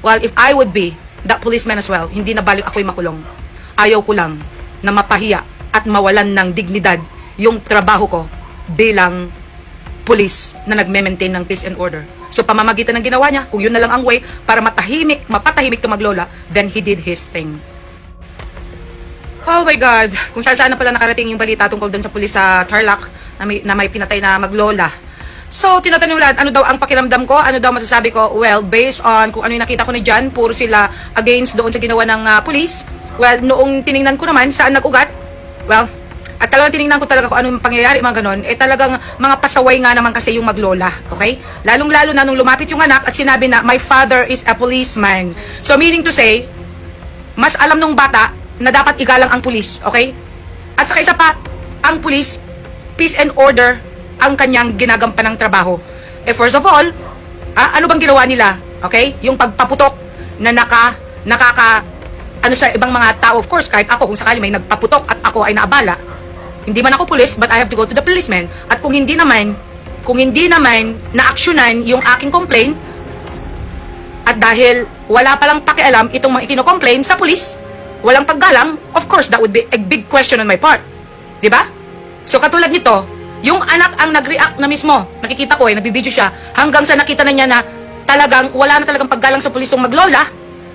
Well, if I would be that policeman as well, hindi na balik ako'y makulong. Ayaw ko lang na mapahiya at mawalan ng dignidad yung trabaho ko bilang police na nagme-maintain ng peace and order. So pamamagitan ng ginawa niya, kung yun na lang ang way para matahimik, mapatahimik maglola, then he did his thing. Oh my God, kung saan saan na pala nakarating yung balita tungkol doon sa pulis sa Tarlac na may, na may pinatay na maglola. So, tinatanong lahat, ano daw ang pakiramdam ko? Ano daw masasabi ko? Well, based on kung ano yung nakita ko ni John, puro sila against doon sa ginawa ng ah, police. Well, noong tiningnan ko naman, saan nag-ugat? Well, at talagang tiningnan ko talaga kung ano yung pangyayari, mga ganon, eh talagang mga pasaway nga naman kasi yung maglola, okay? Lalong-lalo na nung lumapit yung anak at sinabi na, my father is a policeman. So, meaning to say, mas alam nung bata na dapat igalang ang pulis, okay? At saka isa pa, ang pulis, peace and order ang kanyang ginagampan ng trabaho. Eh first of all, ah, ano bang ginawa nila? Okay? Yung pagpaputok na naka, nakaka, ano sa ibang mga tao, of course, kahit ako, kung sakali may nagpaputok at ako ay naabala, hindi man ako pulis, but I have to go to the policeman. At kung hindi naman, kung hindi naman na-actionan yung aking complaint, at dahil wala palang pakialam itong mga ikino-complain sa pulis, walang paggalang, of course, that would be a big question on my part. Ba? So katulad nito, yung anak ang nag-react na mismo. Nakikita ko eh, nagbi-video siya. Hanggang sa nakita na niya na talagang wala na talagang paggalang sa pulis yung maglola.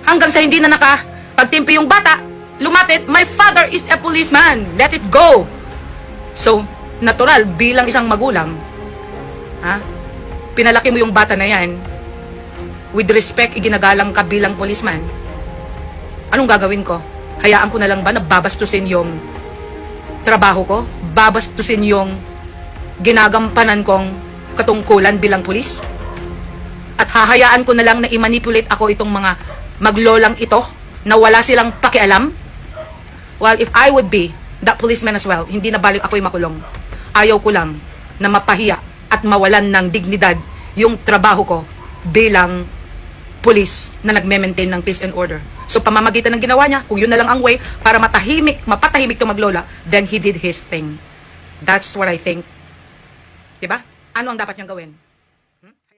Hanggang sa hindi na naka pagtimpi yung bata, lumapit, my father is a policeman. Let it go. So, natural, bilang isang magulang, ha? Pinalaki mo yung bata na yan, with respect, iginagalang ka bilang policeman. Anong gagawin ko? Hayaan ko na lang ba na babastusin yung trabaho ko? Babastusin yung ginagampanan kong katungkulan bilang pulis? At hahayaan ko na lang na i-manipulate ako itong mga maglolang ito na wala silang pakialam? Well, if I would be that policeman as well, hindi na balik ako'y makulong. Ayaw ko lang na mapahiya at mawalan ng dignidad yung trabaho ko bilang police na nagme-maintain ng peace and order. So pamamagitan ng ginawa niya, kung yun na lang ang way para matahimik, mapatahimik to maglola, then he did his thing. That's what I think. 'Di ba? Ano ang dapat niyang gawin?